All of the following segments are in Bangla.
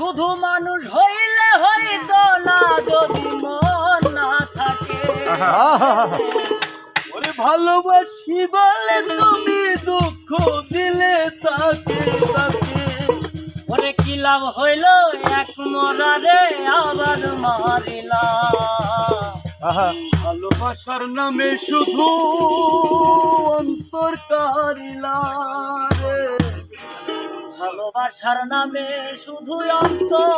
শুধু মানুষ হইলে হইত না যদি মন না থাকে। ওরে ভালোবাসি বলে তুমি দুঃখ দিলে তাকে তাকে। ওরে কি লাভ হইল? এক মরারে আবার মারিলাম ভালোবাসার নামে শুধু অন্তর কারিলা। রে ভালোবাসার নামে শুধু অন্তর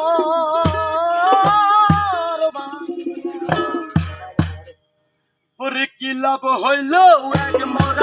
ওরে কি লাভ হইল? এক মার